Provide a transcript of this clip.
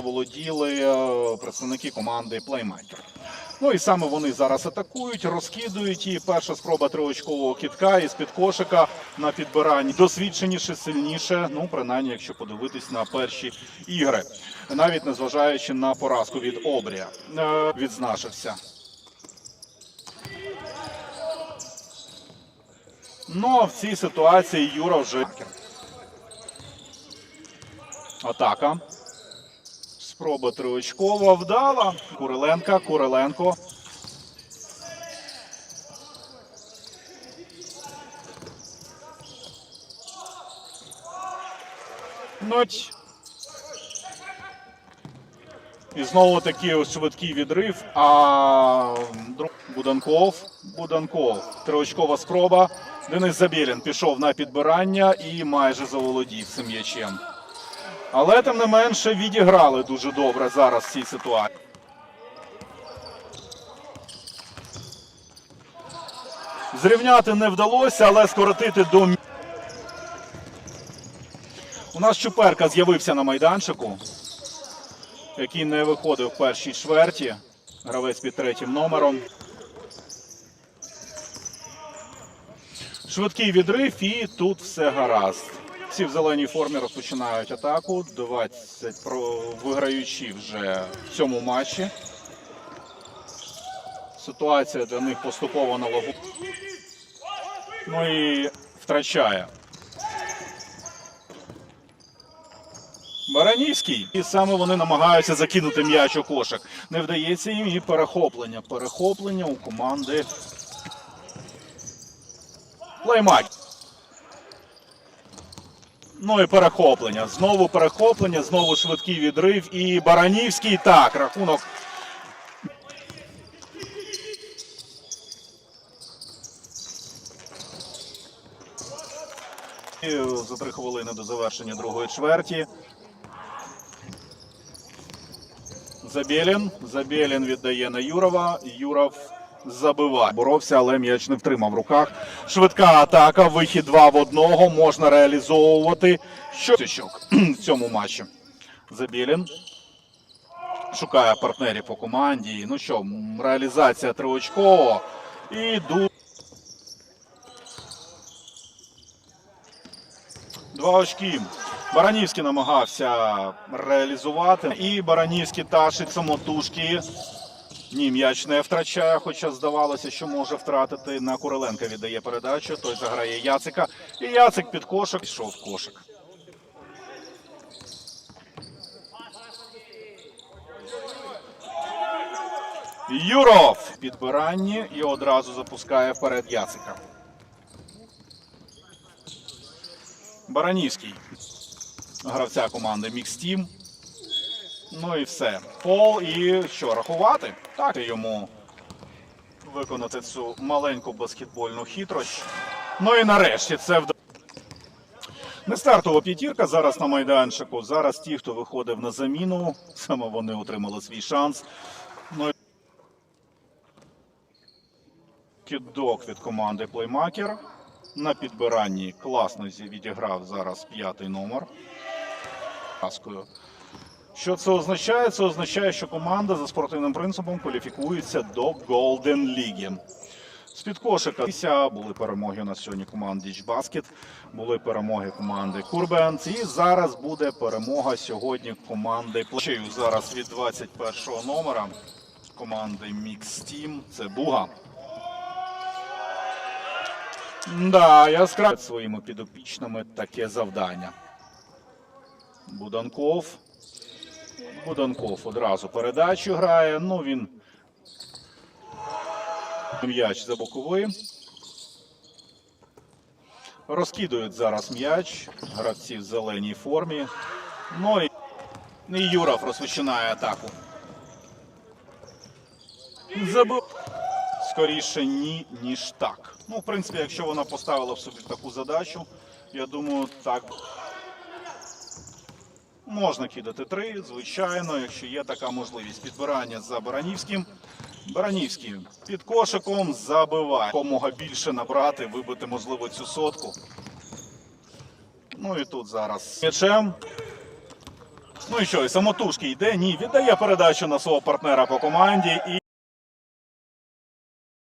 володіли е, представники команди Playmaker. Ну і саме вони зараз атакують, розкидують. І перша спроба триочкового кітка із під кошика на підбиранні. Досвідченіше, сильніше. Ну, принаймні, якщо подивитись на перші ігри, навіть незважаючи на поразку від Обрія, е, відзначився. Ну а в цій ситуації Юра вже атака. Спроба триочкова вдала. Куриленка, Куриленко. Ночь. І знову такий ось швидкий відрив. А Буданков. Буданков. Триочкова спроба. Денис Забєлін пішов на підбирання і майже заволодів цим м'ячем. Але тим не менше відіграли дуже добре зараз цій ситуації. Зрівняти не вдалося, але скоротити до У нас Чуперка з'явився на майданчику, який не виходив в першій чверті. Гравець під третім номером. Швидкий відрив і тут все гаразд. Всі в зеленій формі розпочинають атаку. 20 про виграючи вже в цьому матчі. Ситуація для них поступово на вагу. Ну і втрачає. Баранівський. І саме вони намагаються закинути м'яч у кошик. Не вдається їм і перехоплення. Перехоплення у команди Плеймак. Ну і перехоплення. Знову перехоплення, знову швидкий відрив. І Баранівський так, рахунок. За три хвилини до завершення другої чверті. Забєлін. Забєлін віддає на Юрова. Юров забиває. Боровся, але м'яч не втримав в руках. Швидка атака. Вихід 2 в одного. Можна реалізовувати. Що в цьому матчі? Забєлін. Шукає партнерів по команді. Ну що, реалізація триочкового. І ду. Два очки. Баранівський намагався реалізувати. І Баранівський ташить самотужки. Ні, м'яч не втрачає, хоча здавалося, що може втратити. На Куриленка віддає передачу. Той заграє Яцика. І Яцик під кошик йшов в кошик. Юров в підбиранні і одразу запускає вперед Яцика. Баранівський. Гравця команди Мікстім. Ну і все. Пол і що, рахувати? Так і йому виконати цю маленьку баскетбольну хитрость. Ну і нарешті це вдалося. Не стартова п'ятірка зараз на майданчику. Зараз ті, хто виходив на заміну, саме вони отримали свій шанс. Ну і кидок від команди Плеймакер. На підбиранні класно відіграв зараз п'ятий номер. Що це означає? Це означає, що команда за спортивним принципом кваліфікується до Golden League. З-під кошика Після були перемоги у нас сьогодні команд Діч були перемоги команди Курбенц. І зараз буде перемога сьогодні команди Плачею. Зараз від 21-го номера команди Mix Team. Це Буга. Да, я скрав своїми підопічними таке завдання. Буданков. Буданков одразу передачу грає. Ну він. М'яч за боковий. Розкидують зараз м'яч. Гравці в зеленій формі. Ну і, Юров розпочинає атаку. Забив. Скоріше ні, ніж так. Ну, в принципі, якщо вона поставила в собі таку задачу, я думаю, так можна кидати три, звичайно, якщо є така можливість. Підбирання за Баранівським. Баранівський під кошиком забиває. комога більше набрати, вибити, можливо, цю сотку. Ну і тут зараз м'ячем. Ну і що, і самотужки йде, ні, віддає передачу на свого партнера по команді і